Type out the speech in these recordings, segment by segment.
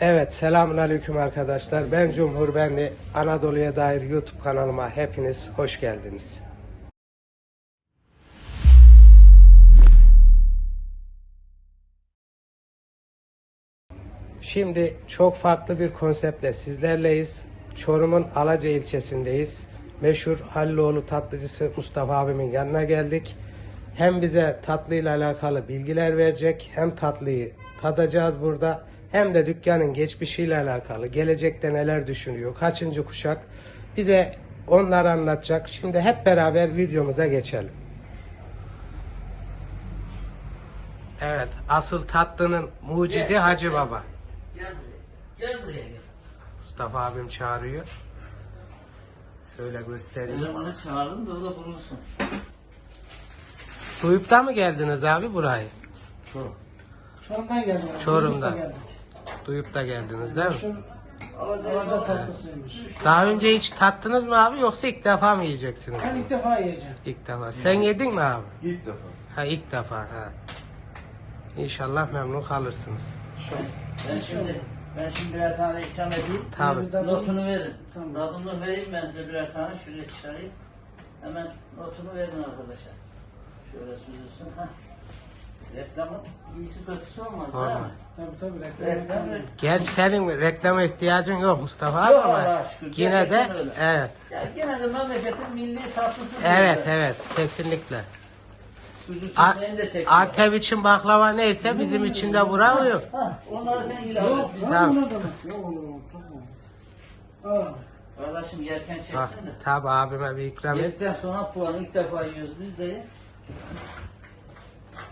Evet, selamun aleyküm arkadaşlar. Ben Cumhur Benli. Anadolu'ya dair YouTube kanalıma hepiniz hoş geldiniz. Şimdi çok farklı bir konseptle sizlerleyiz. Çorum'un Alaca ilçesindeyiz. Meşhur Halloğlu tatlıcısı Mustafa abimin yanına geldik. Hem bize tatlıyla alakalı bilgiler verecek, hem tatlıyı tadacağız burada, hem de dükkanın geçmişiyle alakalı, gelecekte neler düşünüyor, kaçıncı kuşak bize onları anlatacak. Şimdi hep beraber videomuza geçelim. Evet, asıl tatlının mucidi Hacı Baba. Gel buraya. Gel buraya gel. Mustafa abim çağırıyor. Şöyle göstereyim. Elemanı çağırdım da o da bulunsun. Duyup da mı geldiniz abi burayı? Çorum'dan geldim. Çorum'dan. geldik. Duyup da geldiniz değil mi? Şu Alaca tatlısıymış. Daha önce hiç tattınız mı abi yoksa ilk defa mı yiyeceksiniz? Ben ilk defa yiyeceğim. İlk defa. Sen yedin mi abi? İlk defa. Ha ilk defa ha. İnşallah memnun kalırsınız. Ben şimdi ben şimdi birer tane ikram edeyim. Tabii. Notunu verin. Tamam. Tadımını vereyim ben size birer tane. Şuraya çıkarayım. Hemen notunu verin arkadaşa. Şöyle süzülsün. Heh. Reklamın iyisi kötüsü olmaz. Olmaz. ha? Tabii tabii. Reklam Reklam. Gel senin reklama ihtiyacın yok Mustafa abi Yok ama şükür. yine de Gerçekten öyle. evet. Ya gene de memleketin milli tatlısı. Evet diyorlar. evet kesinlikle. Sucuk çiçeğini de çekiyor. Antep için baklava neyse bizim için de bravo yok. Onları sen ilave Yok, et. Tamam. Yok, yok, yok, tamam. Aa, Kardeşim yerken çeksin Ha, de. tabi abime bir ikram et. Yedikten sonra puanı ilk defa yiyoruz biz de.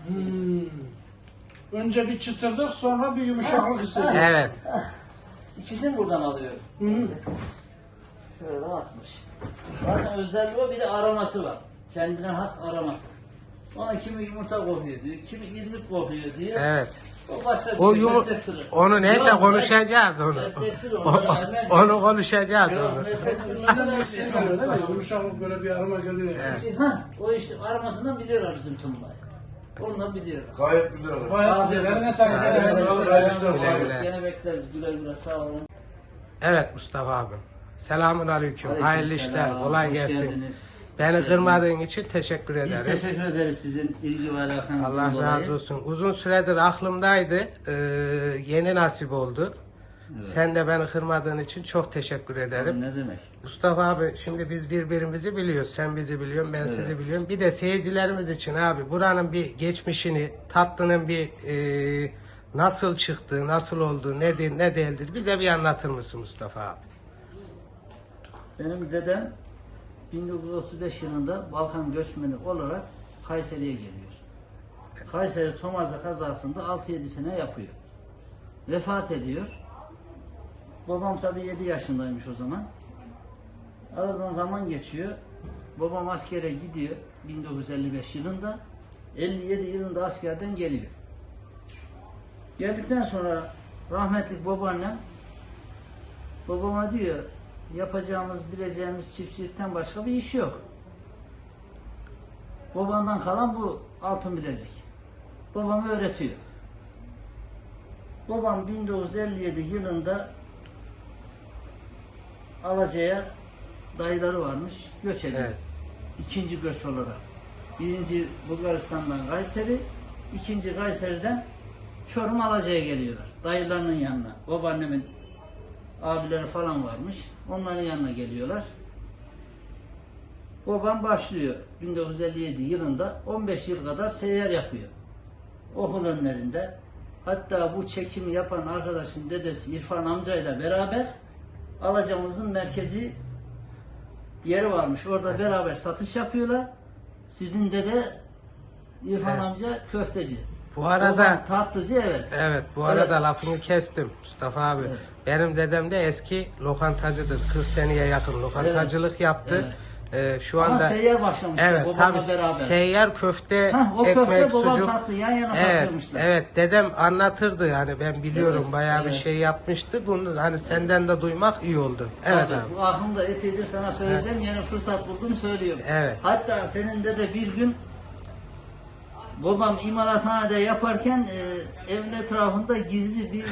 Hmm. Önce bir çıtırdık sonra bir yumuşaklık hissediyoruz. Evet. İkisini buradan alıyorum. Hı. Şöyle atmış. Zaten özelliği o bir de aroması var. Kendine has aroması. Ona kimi yumurta kokuyor diyor, kimi irmik kokuyor diyor. Evet. O başka bir O şey. yumu meslek sırrı. onu neyse Yok, konuşacağız onu. Meslek sırrı. O- Onları o- vermem. onu konuşacağız Yok, onu. meslek İçinden sırrını bir şey geliyor değil mi? Yumuşaklık böyle bir aroma geliyor. yani. Ha, o işte aromasından biliyorlar bizim tulumbayı. Ondan biliyorlar. Gayet güzel. Bayağı güzel. Güle. güle. Yine bekleriz güle güle sağ olun. Evet Mustafa abim. Selamun aleyküm. Hayırlı Aleykümselam, işler. Kolay hoş gelsin. geldiniz. Beni Hoş kırmadığın için teşekkür Biz ederim. teşekkür ederiz sizin ilgi ve alakanızdan Allah dolayı. razı olsun. Uzun süredir aklımdaydı. Ee, yeni nasip oldu. Sen de beni kırmadığın için çok teşekkür ederim. Ne demek? Mustafa abi şimdi biz birbirimizi biliyoruz. Sen bizi biliyorsun, ben sizi biliyorum. Bir de seyircilerimiz için abi buranın bir geçmişini, tatlının bir e, nasıl çıktığı, nasıl olduğu, nedir, ne değildir bize bir anlatır mısın Mustafa abi? Benim dedem 1935 yılında Balkan göçmeni olarak Kayseri'ye geliyor. Kayseri Tomarza kazasında 6-7 sene yapıyor. Vefat ediyor. Babam tabii 7 yaşındaymış o zaman. Aradan zaman geçiyor. Babam askere gidiyor 1955 yılında. 57 yılında askerden geliyor. Geldikten sonra rahmetli babaannem babama diyor yapacağımız, bileceğimiz çiftçilikten başka bir iş yok. Babandan kalan bu altın bilezik. Babam öğretiyor. Babam 1957 yılında Alaca'ya dayıları varmış, göç ediyor. Evet. İkinci göç olarak. Birinci Bulgaristan'dan Kayseri, ikinci Kayseri'den Çorum Alaca'ya geliyorlar. Dayılarının yanına. Babaannemin abileri falan varmış. Onların yanına geliyorlar. Babam başlıyor 1957 yılında 15 yıl kadar seyyar yapıyor. Okul önlerinde. Hatta bu çekimi yapan arkadaşın dedesi İrfan amcayla beraber Alacamızın merkezi yeri varmış. Orada beraber satış yapıyorlar. Sizin dede İrfan Evet. amca köfteci. Bu arada tatlıcı evet. Evet bu arada lafını kestim Mustafa abi. Evet. Benim dedem de eski lokantacıdır. 40 seneye yakın lokantacılık yaptı. Evet. Ee, şu Ama anda seyyar başlamıştı Evet babamla tabii beraber. seyyar köfte, Hah, o köfte, ekmek, babam sucuk. tatlı, yan yana evet, evet dedem anlatırdı yani ben biliyorum Evet, bayağı bir evet. şey yapmıştı. Bunu hani senden de duymak iyi oldu. Evet Tabii, abi. Bu aklımda epeydir sana söyleyeceğim. Yeni fırsat buldum söylüyorum. Evet. Hatta senin de de bir gün babam imalathanede yaparken e, evin etrafında gizli bir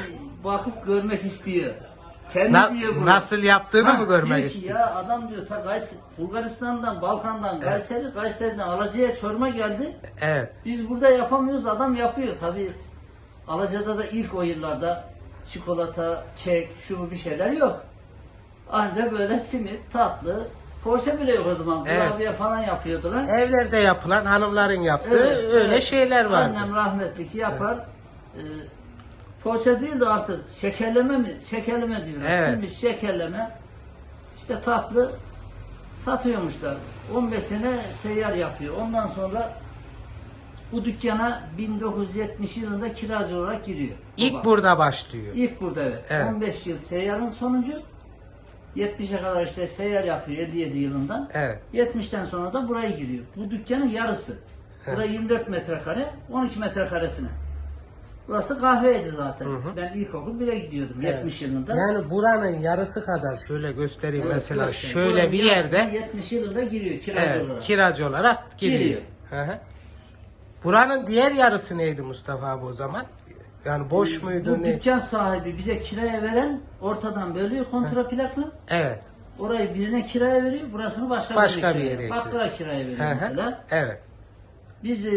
bakıp görmek istiyor. Kendi Na- diyor bunu. nasıl yaptığını Ha, mı görmek diyor ki, istiyor? Ya adam diyor ta Kayseri, Bulgaristan'dan, Balkan'dan, Kayseri, Kayseri'den Alacı'ya Çorum'a geldi. Evet. Biz burada yapamıyoruz, adam yapıyor. Tabi Alaca'da da ilk o yıllarda çikolata, kek, şu bu bir şeyler yok. Ancak böyle simit, tatlı, poğaça bile yok o zaman. Evet. Kurabiye falan yapıyordular. Evlerde yapılan hanımların yaptığı Evet, öyle evet. şeyler vardı. Annem rahmetli ki yapar. Ee, poğaça değil de artık şekerleme mi? Şekerleme diyorlar. Evet. Simit, şekerleme. İşte tatlı satıyormuşlar. 15 sene seyyar yapıyor. Ondan sonra bu dükkana 1970 yılında kiracı olarak giriyor. İlk Baba. burada başlıyor. İlk burada evet. Evet. 15 yıl seyyarın sonucu 70'e kadar işte seyyar yapıyor 57 yılından. Evet. 70'ten sonra da buraya giriyor. Bu dükkanın yarısı. Burası 24 metrekare, 12 metrekaresine. Burası kahveydi zaten. Ben ilkokul bile gidiyordum 70 yılında. Yani buranın yarısı kadar şöyle göstereyim Evet, mesela göster. şöyle Buranın bir yerde 70 yılında giriyor kiracı evet, olarak. kiracı olarak giriyor. Giriyor. Hı hı. Buranın diğer yarısı neydi Mustafa abi o zaman? Yani boş muydu Bu ne? dükkan sahibi bize kiraya veren ortadan bölüyor kontraplakla. Evet. Orayı birine kiraya veriyor, burasını başka, Başka bir yere Bakkala kiraya veriyor Hı hı. mesela. Evet. Biz e,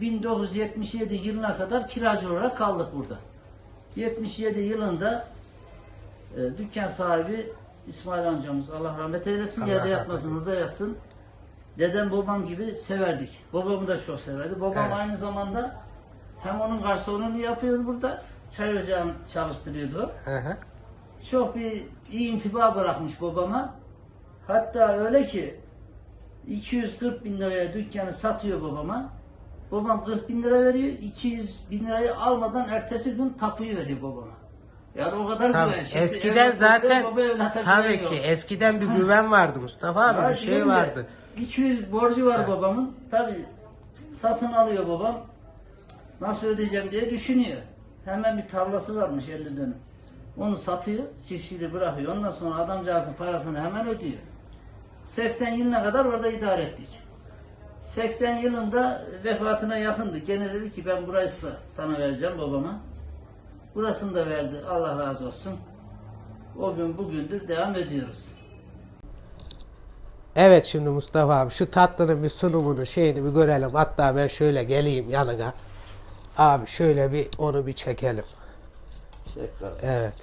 1977 yılına kadar kiracı olarak kaldık burada. 77 yılında e, dükkan sahibi İsmail amcamız Allah rahmet eylesin, Allah yerde yatmasın, burada yatsın. Dedem babam gibi severdik. Babamı da çok severdi. Babam Evet. aynı zamanda hem onun garsonluğunu yapıyordu burada, çay ocağını çalıştırıyordu. Hı hı. Çok bir iyi intiba bırakmış babama. Hatta öyle ki 240 bin liraya dükkanı satıyor babama. Babam 40 bin lira veriyor. 200 bin lirayı almadan ertesi gün tapuyu veriyor babama. Yani o kadar Tabii, güven. Şimdi eskiden zaten tabii ki yok. eskiden bir güven vardı Mustafa abi Ya bir şey vardı. 200 borcu var babamın. Tabi satın alıyor babam. Nasıl ödeyeceğim diye düşünüyor. Hemen bir tarlası varmış 50 dönüm. Onu satıyor, çiftçiliği bırakıyor. Ondan sonra adamcağızın parasını hemen ödüyor. 80 yılına kadar orada idare ettik. 80 yılında vefatına yakındı. Gene dedi ki ben burayı sa- sana vereceğim babama. Burasını da verdi. Allah razı olsun. O gün bugündür devam ediyoruz. Evet şimdi Mustafa abi şu tatlının bir sunumunu şeyini bir görelim. Hatta ben şöyle geleyim yanına. Abi şöyle bir onu bir çekelim. Tekrar Evet.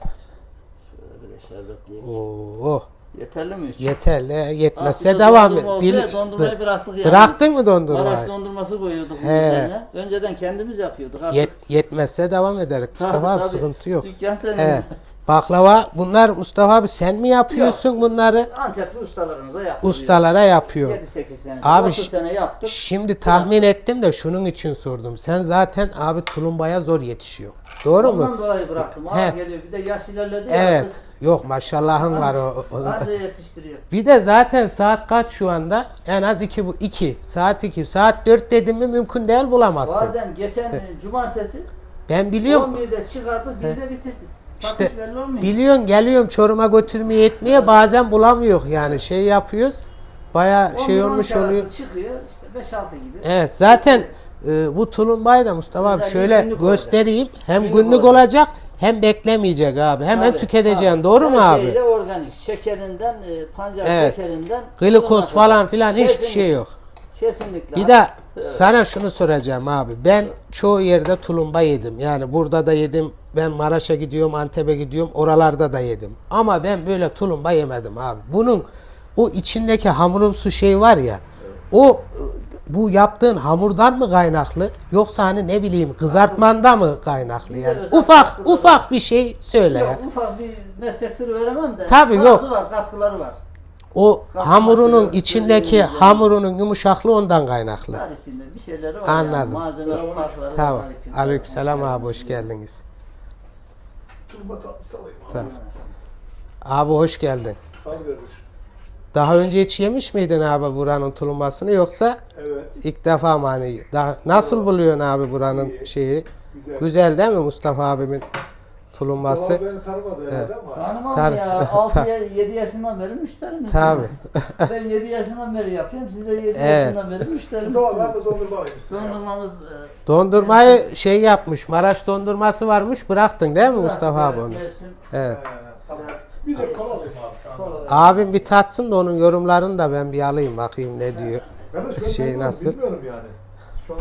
şöyle bir de şerbetleyeyim. Oo. Yeterli mi? üç? Yeterli. Yetmezse Aslında devam et. Bir- dondurmayı bıraktık yani. Bıraktın mı Maraş dondurmayı? dondurması koyuyorduk bunun üzerine. Önceden kendimiz yapıyorduk. Artık Yet, yetmezse devam ederiz. Mustafa abi sıkıntı yok. Dükkan senin. Evet. Baklava bunlar Mustafa abi sen mi yapıyorsun bunları? Antepli ustalarımıza yapıyoruz. Ustalara yapıyor. 7-8 sene. Abi 30 şi- sene yaptık. Şimdi tahmin ettim de şunun için sordum. Sen zaten abi tulumbaya zor yetişiyor. Doğru Ondan mu? dolayı bıraktım. He. Geliyor. Bir de yaş ilerledi. Evet. artık. Yok maşallahın var o. Anca yetiştiriyor. Bir de zaten saat kaç şu anda? En az iki bu iki. Saat iki. Saat dört dedim mi mümkün değil bulamazsın. Bazen geçen cumartesi Ben biliyorum. 11'de çıkardık. Biz de bitirdik. Satış İşte belli olmuyor. biliyorsun geliyorum Çorum'a götürmeye yetmeye bazen bulamıyor yani şey yapıyoruz. Baya şey 11-12 olmuş oluyor. çıkıyor. İşte 5-6 gibi. Evet zaten e, bu tulumbayı da Mustafa abi şöyle göstereyim. Hem Günlük günlük olacak. olacak hem beklemeyecek abi. Hemen Tabii, tüketeceksin. tabii. Doğru mu Her abi? şeyle organik. Şekerinden, e, pancar Evet. şekerinden. Glikoz falan filan hiçbir Kesinlikle, şey yok. Kesinlikle. Bir de sana şunu soracağım abi. Ben çoğu yerde tulumba yedim. Yani burada da yedim. Ben Maraş'a gidiyorum, Antep'e gidiyorum. Oralarda da yedim. Ama ben böyle tulumba yemedim abi. Bunun o içindeki hamurumsu şey var ya. O e, bu yaptığın hamurdan mı kaynaklı yoksa hani ne bileyim kızartmanda mı kaynaklı yani? Ufak var. ufak bir şey söyle ya. Yok, ufak bir meslek sırrı veremem de. Tabii, yok. var, katkıları var. O Katkı hamurunun maddesi, içindeki söyleyeyim hamurunun yumuşaklığı ondan kaynaklı. Var bir şeyleri var. Anladım. Yani. Malzeme farkları Tamam. var. Aleyküm Aleykümselam abi hoş geldiniz. Tulumba tatlısı alayım abi. Tamam. Abi hoş geldin. Kardeşim. Daha önce hiç yemiş miydin abi buranın tulumbasını yoksa Evet. ilk defa mı hani? Daha, nasıl buluyorsun abi buranın İyi. şeyi? Güzel. Güzel değil mi Mustafa abimin Mustafa beni tanımadı ama. Tanımam Tabii. ya. 6 7 yaşından beri müşterimiz. Tabii. Ben 7 yaşından beri yapıyorum. Siz de 7 Evet. yaşından beri ben müşterimizsiniz. de dondurma alayım. Dondurmamız e, Dondurmayı şey yapmış. Maraş dondurması varmış. Bıraktın değil mi Mustafa abi onu? mevsim Evet. He, tamam. biraz Bir de kola alayım abi. Abim bir tatsın da onun yorumlarını da ben bir alayım bakayım ne diyor. Kardeş ben Şey nasıl? Bilmiyorum yani. Şu an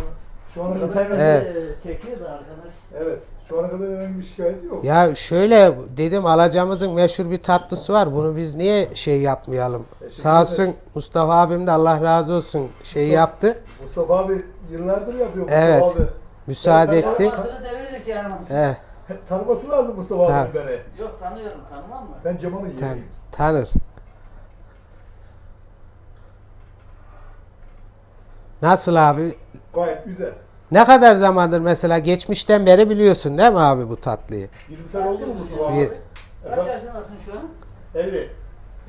şu ana kadar Evet. çekiyor da arkadaş. evet. Şu ana kadar herhangi bir şikayet yok. Ya şöyle dedim alacağımızın meşhur bir tatlısı var. Bunu biz niye şey yapmayalım? Sağ olsun Mustafa abim de Allah razı olsun şey yaptı. Mustafa abi yıllardır yapıyor Mustafa Evet. abi. Müsaade Ben- devirdik yani. Eh, Tanıması lazım Mustafa abi Tabii. beni. Yok tanıyorum tanımam mı? Ben Cemal'ın tan- yeğeniyim. tanır. Nasıl abi? Gayet güzel. Ne kadar zamandır mesela geçmişten beri biliyorsun değil mi abi bu tatlıyı? 20 sene oldu mu Mustafa abi? Kaç yaşındasın şu an? 50.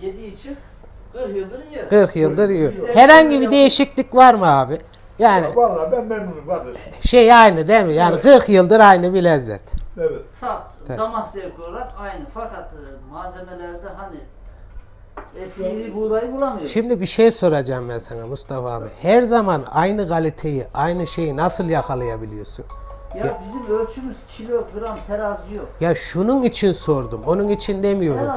7 için 40 yıldır yiyor. 40 yıldır yiyor. Herhangi bir değişiklik var mı abi? Yani Vallahi ben memnunum kardeş. şey aynı değil mi? Yani 40 yıldır aynı bir lezzet. Evet. Tat, Evet. damak zevki olarak aynı. Fakat e, malzemelerde hani eski buğdayı bulamıyoruz. Şimdi bir şey soracağım ben sana Mustafa abi. Her zaman aynı kaliteyi, aynı şeyi nasıl yakalayabiliyorsun? Ya bizim ölçümüz kilo, gram, terazi yok. Ya şunun için sordum. Onun için demiyorum.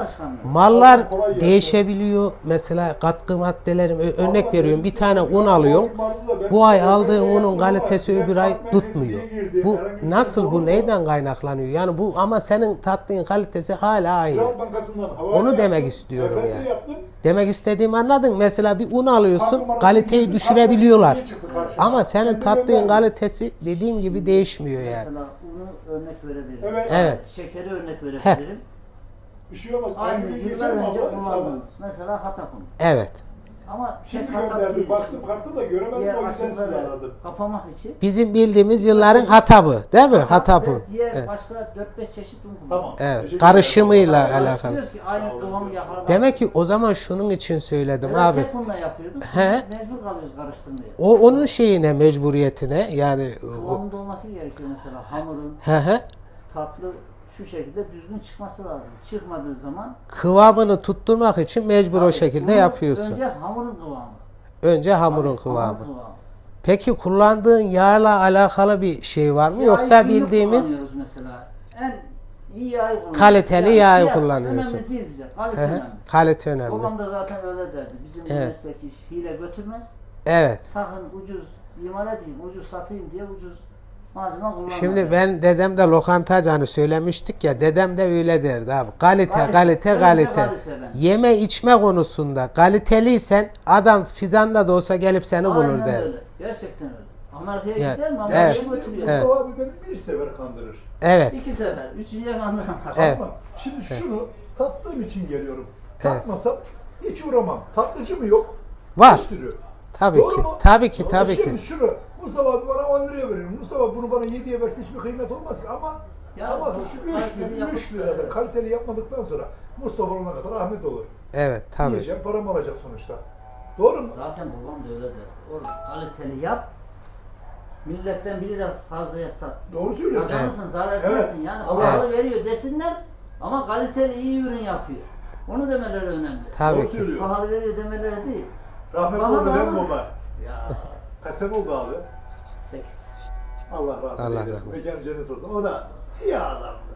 Mallar değişebiliyor. Mesela katkı maddelerim örnek veriyorum. Bir tane un alıyorum. Bu ay aldığım unun kalitesi öbür ay tutmuyor. Bu bir nasıl bu neyden kaynaklanıyor? Yani bu ama senin tattığın kalitesi hala aynı. Onu demek istiyorum yani. Demek istediğimi anladın. Mesela bir un alıyorsun, kaliteyi düşürebiliyorlar. Ama senin gönderdim. kalitesi dediğim gibi değişmiyor yani. Mesela unu örnek verebilirim. Evet. Evet. Şekeri örnek verebilirim. Bir şey olmaz. Aynı yıllar önce kullandığımız. Mesela hatap unu. Evet. Ama hatap gönderdim. değil. Baktım kartı da göremedim. O yüzden sizi aradım. kapamak için. Bizim bildiğimiz yılların hatabı değil mi? Hatabı. Ve diğer Evet. başka 4-5 çeşit un kullanıyoruz. Tamam. Evet. Karışımıyla ederim. alakalı. Diyoruz ki aynı kıvamı yakalamak. Demek ki o zaman şunun için söyledim Evet, abi. tek unla yapıyorduk. He. Mecbur kalıyoruz karıştırmaya. O onun şeyine mecburiyetine yani o, Kıvamında olması gerekiyor mesela hamurun he he, tatlı şu şekilde düzgün çıkması lazım. Çıkmadığı zaman kıvamını tutturmak için mecbur o Tabii, şekilde bunu yapıyorsun. Önce hamurun kıvamı. Önce hamurun Tabii, kıvamı. hamur kıvamı. Peki kullandığın yağla alakalı bir şey var mı? Yağı Yoksa bildiğimiz mesela. En iyi yağı kullanıyoruz. Kaliteli Yani yağı fiyat kullanıyorsun. Önemli değil bize. Kalite he, önemli. kalite önemli. Babam da zaten öyle derdi. Bizim Evet. meslek iş hile götürmez. Evet. Sakın ucuz imal edeyim, ucuz satayım diye ucuz malzeme kullanma. Şimdi derdi. ben dedem de lokantacı hani söylemiştik ya dedem de öyle derdi abi. Kalite, Kalite, kalite. Yeme içme konusunda kaliteliysen adam fizanda da olsa gelip seni bulur Aynen der. öyle. Gerçekten öyle. Amerika'ya Evet. gider mi? Amerika'ya Evet. Şimdi götürüyor. Evet. Abi beni bir sefer kandırır. Evet. İki sefer. Üçüncüye kandıramaz. Evet. Ama şimdi şunu tattığım için geliyorum. Tatmasam hiç uğramam. Tatlıcı mı yok? Var. Bir sürü. Tabii Doğru ki. mu? Tabii ki, Ama tabii şimdi ki. şunu Mustafa abi bana 10 liraya veriyor. Mustafa bunu bana 7'ye verse hiçbir kıymet olmaz ki ama Ya ama şu 3 kaliteli lira, 3 yapıp da- lirada kaliteli yapmadıktan sonra Mustafa olana kadar Ahmet olur. Evet tabii. Yiyeceğim param alacak sonuçta. Doğru mu? Zaten babam da öyle der. Oğlum kaliteli yap. Milletten bir lira fazlaya sat. Doğru söylüyorsun. Kazanırsın, zarar Evet. etmezsin. Yani Allah- pahalı veriyor desinler ama kaliteli iyi ürün yapıyor. Onu demeleri önemli. Tabii Doğru ki. söylüyor. Pahalı veriyor demeleri değil. Rahmetli oldu değil mi baba? Ya Kaç sene oldu abi? 8. Allah rahmet Allah eylesin. rahmet. Mekanı cennet olsun. O da iyi adamdı.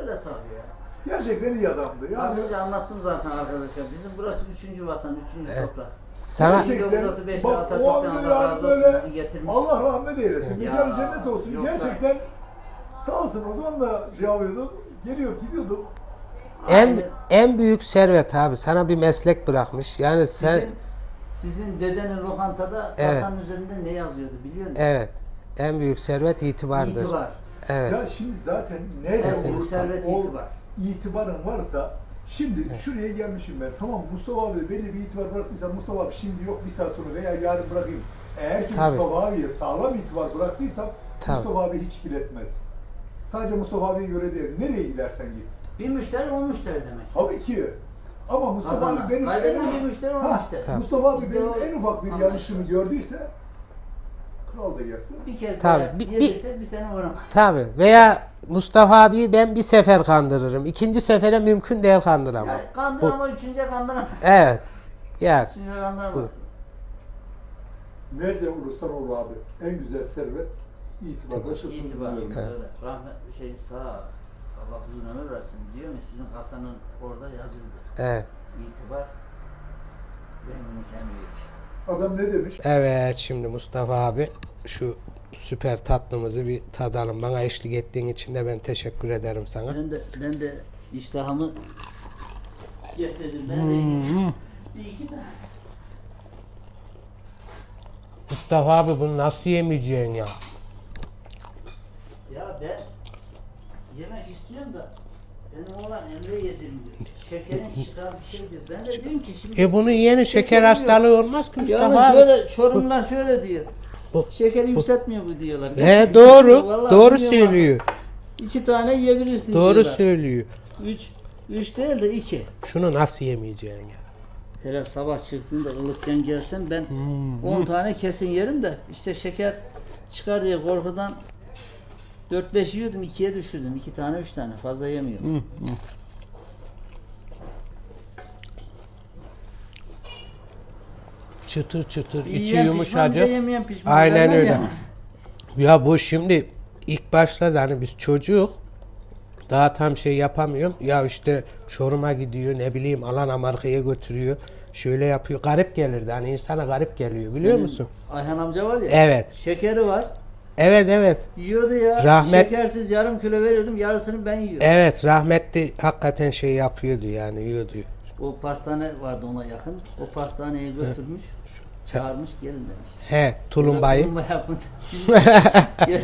Öyle tabii ya. Gerçekten iyi adamdı. Yani Az önce anlattım zaten arkadaşlar. Bizim burası üçüncü vatan, üçüncü toprak. Sana Gerçekten 1935'te bak o Atatürk'ten anda Allah yani razı olsun böyle getirmiş. Allah rahmet eylesin. Ya, Mekanı cennet olsun. yoksa- Gerçekten sağ olsun o zaman da şey yapıyorduk. Geliyor gidiyorduk. en Aynı en büyük servet abi sana bir meslek bırakmış. Yani sen sizin, sizin dedenin lokantada Evet. kasanın üzerinde ne yazıyordu biliyor musun? evet en büyük servet itibardır. İtibar. Evet. Ya şimdi zaten nerede olursa servet ol, itibar. itibarın varsa şimdi şuraya gelmişim ben. Tamam Mustafa abi belli bir itibar bıraktıysa Mustafa abi şimdi yok bir saat sonra veya yarın bırakayım. Eğer ki Tabii. Mustafa abiye sağlam itibar bıraktıysam Tabii. Mustafa abi hiç kiletmez. Sadece Mustafa abiye göre değil. Nereye gidersen git. Bir müşteri on müşteri demek. Tabii ki. Ama Mustafa abi benim en Kaybeden bir ufak, müşteri Ha. Tabii. Mustafa abi Bizde benim o en ufak bir yanlışımı gördüyse Kral da gelse. Bir kez Tabii, Tabii, bir- yediyse bir sene uğramaz. Tabi veya Mustafa abiyi ben bir sefer kandırırım. İkinci sefere mümkün değil kandıramam. Ya, kandır ama üçüncüye kandıramazsın. Evet. Yani Üçüncüye kandıramazsın. Nerede olursan ol abi. En güzel servet itibar. Başkasını İtibar. rahmet şey sağ Allah uzun ömür versin diyor mu sizin kasanın orada yazıyordu. Evet. İtibar kemiği. Adam ne demiş? Evet şimdi Mustafa abi şu süper tatlımızı bir tadalım. Bana eşlik ettiğin için de ben teşekkür ederim sana. Ben de ben de iştahımı getirdim. Ben de yiyeceğim. Bir iki tane. Mustafa abi bunu nasıl yemeyeceksin ya? Ya ben yemek istiyorum da benim oğlan Emre yedim diyor. Şekerin çıkar bir şey. Ben de diyorum ki şimdi E bunun yeni şeker hastalığı olmaz ki Mustafa yani abi. şöyle Çorumlar şöyle diyor. Bu- Şekeri yükseltmiyor bu diyorlar. He doğru. Vallahi doğru bilmiyorum söylüyor. ama İki tane yiyebilirsin Doğru diyorlar. söylüyor. Üç, üç değil de iki. Şunu nasıl yemeyeceksin ya? Hele sabah çıktığında ılıkken gelsem ben Hmm. 10 tane kesin yerim de işte şeker çıkar diye korkudan 4-5 yiyordum 2'ye düşürdüm. 2 tane 3 tane fazla yemiyorum. Çıtır çıtır, içi Yiyen pişman, yumuşacık. yemeyen pişman Aynen derler öyle. ya. Ya bu şimdi ilk başta da hani biz çocuk daha tam şey yapamıyorum. Ya işte Çorum'a gidiyor ne bileyim alan Amerika'ya götürüyor. Şöyle yapıyor. Garip gelirdi. Hani insana garip geliyor biliyor musun? Ayhan amca var ya. Evet. Şekeri var. Evet evet. Yiyordu ya. Rahmet- Şekersiz yarım kilo veriyordum. Yarısını ben yiyordum. Evet rahmetli hakikaten şey yapıyordu yani yiyordu. O pastane vardı ona yakın. O pastaneye götürmüş. Çağırmış gelin demiş. He tulumbayı. Tulumba yapın.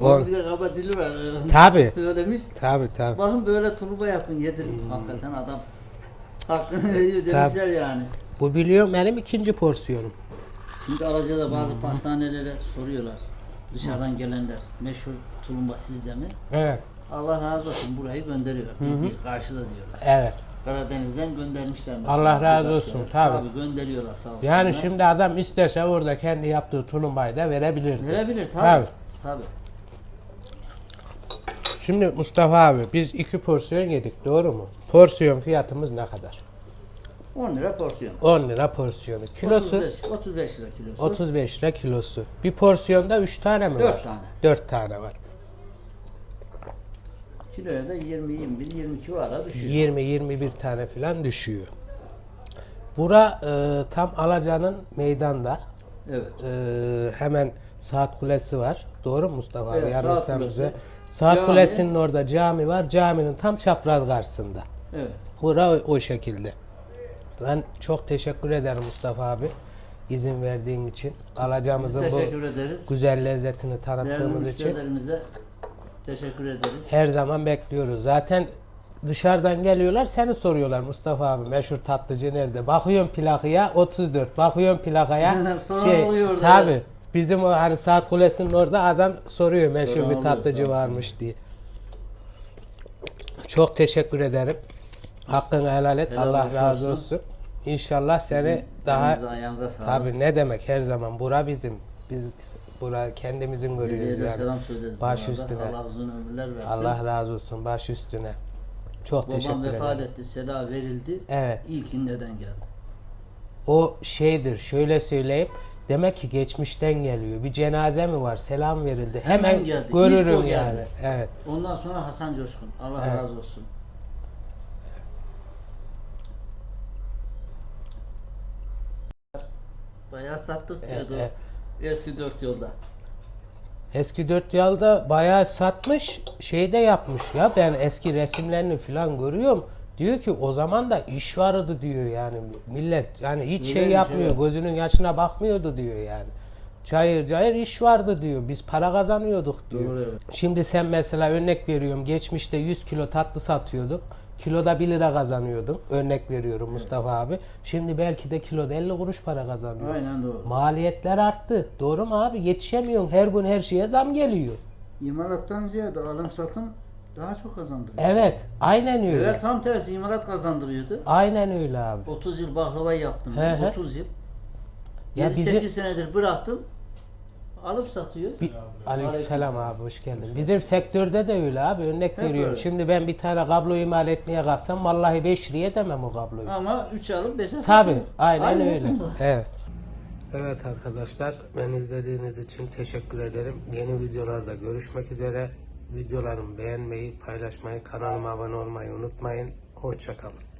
Onun bir de kaba dili var. Tabii. Söylemiş. Tabi tabi. Bakın böyle tulumba yapın yedirin. Hakikaten adam hakkını veriyor Tabii. demişler yani. Bu biliyorum benim ikinci porsiyonum. Şimdi Alaca'da bazı pastanelere soruyorlar. Dışarıdan gelenler. Meşhur tulumba sizde mi? Evet. Allah razı olsun burayı gönderiyorlar. Biz değil karşıda diyorlar. Evet. Karadeniz'den göndermişler mesela. Allah razı olsun, tabii. Tabii gönderiyorlar sağ olsunlar. Yani şimdi adam istese orada kendi yaptığı tulumbayı da verebilirdi. Verebilir tabii. Tabii. Tabii. Şimdi Mustafa abi biz iki porsiyon yedik doğru mu? Porsiyon fiyatımız ne kadar? 10 lira porsiyon. 10 lira porsiyonu. Kilosu 35, 35 lira kilosu. 35 lira kilosu. Bir porsiyonda 3 tane mi Dört var? tane. 4 tane var. Kiloya da 20, 21, 22 var ara düşüyor. 20-21 tane falan düşüyor. Bura e, tam Alaca'nın meydanda. Evet. E, hemen Saat Kulesi var. Doğru mu Mustafa abi? Evet, Yanlışsam Saat bize. Saat Cami. Kulesi'nin orada cami var. Caminin tam çapraz karşısında. Evet. Bura o, o şekilde. Ben çok teşekkür ederim Mustafa abi. izin verdiğin için. Alacağımızın bu ederiz. güzel lezzetini Değerli tanıttığımız için teşekkür ederiz. her zaman bekliyoruz. Zaten dışarıdan geliyorlar seni soruyorlar Mustafa abi meşhur tatlıcı nerede? Bakıyorum plakaya 34. Bakıyorum plakaya Soran oluyor orada. Tabi. Bizim o hani saat kulesinin orada adam soruyor meşhur Soran bir oluyor, tatlıcı sağ olsun. varmış diye. Çok teşekkür ederim. Hakkını helal et. Helal Allah razı olsun. olsun. İnşallah seni Sizin daha elinize, ayağınıza sağlık. tabi ne demek her zaman bura bizim. Biz bura kendimizin görüyoruz yani. selam söyleriz. Baş üstüne. Allah uzun ömürler versin. Allah razı olsun baş üstüne. Çok Babam teşekkür vefat ederim. etti. Seda verildi. Evet. İlkin neden geldi? O şeydir şöyle söyleyeyim. Demek ki geçmişten geliyor. Bir cenaze mi var? Selam verildi. Hemen Hemen, geldi. Görürüm geldi. yani. Evet. Ondan sonra Hasan Coşkun. Allah Evet. razı olsun. Bayağı sattık diyordu. Evet, Eski dört yolda. Eski dört yılda bayağı satmış, şey de yapmış ya. Ben eski resimlerini falan görüyorum. Diyor ki o zaman da iş vardı diyor yani millet yani hiç şey Öyleymiş, yapmıyor evet. gözünün yaşına bakmıyordu diyor yani. Cayır cayır iş vardı diyor. Biz para kazanıyorduk diyor. Doğru, evet. Şimdi sen mesela örnek veriyorum geçmişte 100 kilo tatlı satıyordun. Kiloda 1 lira kazanıyordun. Örnek veriyorum Mustafa abi. Şimdi belki de kiloda 50 kuruş para kazanıyor. Aynen doğru. Maliyetler arttı. Doğru mu abi? Yetişemiyorsun. Her gün her şeye zam geliyor. İmalattan ziyade alım satım daha çok kazandırıyor. Evet. Aynen öyle. Evet tam tersi imalat kazandırıyordu. Aynen öyle abi. 30 yıl baklava yaptım. He ben, he. 30 yıl. Ya 7-8 bizi- senedir bıraktım. Alıp satıyoruz. Bir, aleykümselam abi hoş geldin. Bizim sektörde de öyle abi örnek veriyorum. öyle. Şimdi ben bir tane kablo imal etmeye kalksam vallahi 5 liraya demem o kabloyu. Ama 3 alıp 5'e Tabi satıyoruz. aynen Aynı öyle. Evet. Evet arkadaşlar ben izlediğiniz için teşekkür ederim. Yeni videolarda görüşmek üzere. Videolarımı beğenmeyi, paylaşmayı, kanalıma abone olmayı unutmayın. Hoşçakalın.